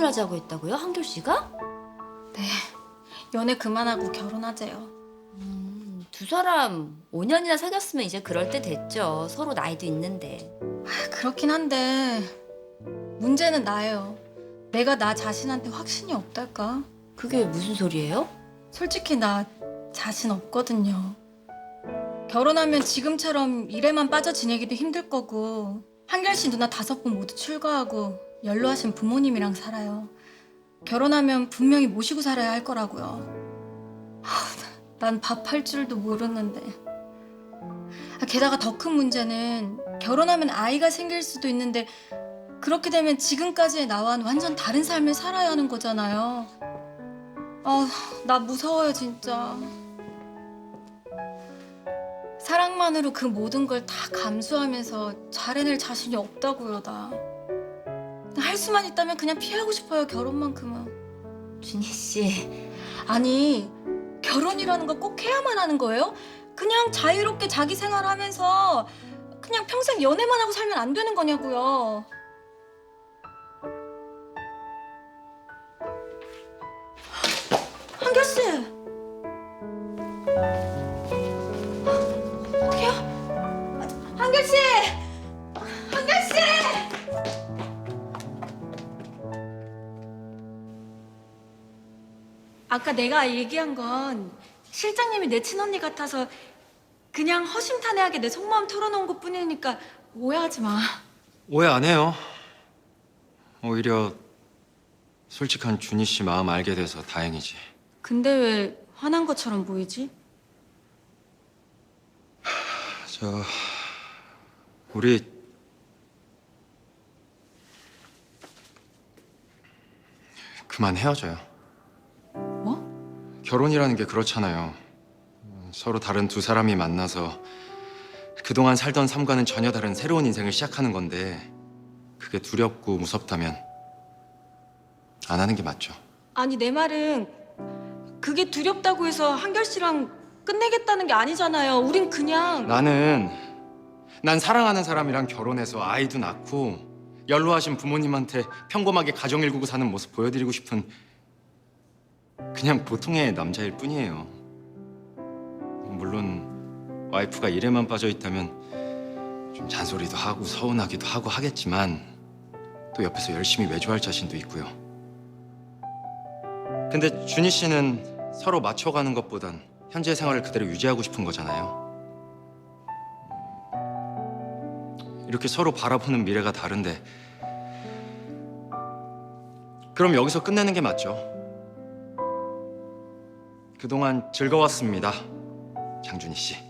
결혼을 하자고 했다고요? 한결 씨가? 네. 연애 그만하고 결혼하재요. 음, 두 사람 5년이나 사귀었으면 이제 그럴 때 됐죠. 서로 나이도 있는데. 아, 그렇긴 한데 문제는 나예요. 내가 나 자신한테 확신이 없달까? 그게 무슨 소리예요? 솔직히 나 자신 없거든요. 결혼하면 지금처럼 일에만 빠져 지내기도 힘들 거고 한결 씨 누나 다섯 분 모두 출가하고 연로하신 부모님이랑 살아요. 결혼하면 분명히 모시고 살아야 할 거라고요. 난 밥할 줄도 모르는데. 아, 게다가 더 큰 문제는 결혼하면 아이가 생길 수도 있는데 그렇게 되면 지금까지의 나와는 완전 다른 삶을 살아야 하는 거잖아요. 아, 나 무서워요, 진짜. 사랑만으로 그 모든 걸 다 감수하면서 잘 해낼 자신이 없다고요, 나. 할 수만 있다면 그냥 피하고 싶어요, 결혼만큼은. 준희 씨. 아니, 결혼이라는 거 꼭 해야만 하는 거예요? 그냥 자유롭게 자기 생활하면서 그냥 평생 연애만 하고 살면 안 되는 거냐고요. 한결 씨. 아까 내가 얘기한 건 실장님이 내 친언니 같아서 그냥 허심탄회하게 내 속마음 털어놓은 것 뿐이니까 오해하지 마. 오해 안 해요. 오히려 솔직한 준희 씨 마음 알게 돼서 다행이지. 근데 왜 화난 것처럼 보이지? 저 우리 그만 헤어져요. 뭐? 결혼이라는 게 그렇잖아요. 서로 다른 두 사람이 만나서 그동안 살던 삶과는 전혀 다른 새로운 인생을 시작하는 건데 그게 두렵고 무섭다면 안 하는 게 맞죠. 아니 내 말은 그게 두렵다고 해서 한결 씨랑 끝내겠다는 게 아니잖아요. 우린 그냥 나는 난 사랑하는 사람이랑 결혼해서 아이도 낳고 연로하신 부모님한테 평범하게 가정 일구고 사는 모습 보여드리고 싶은 그냥 보통의 남자일 뿐이에요. 물론 와이프가 일에만 빠져 있다면 좀 잔소리도 하고 서운하기도 하고 하겠지만 또 옆에서 열심히 외조할 자신도 있고요. 근데 준희 씨는 서로 맞춰가는 것보단 현재 생활을 그대로 유지하고 싶은 거잖아요. 이렇게 서로 바라보는 미래가 다른데 그럼 여기서 끝내는 게 맞죠. 그동안 즐거웠습니다. 장준희 씨.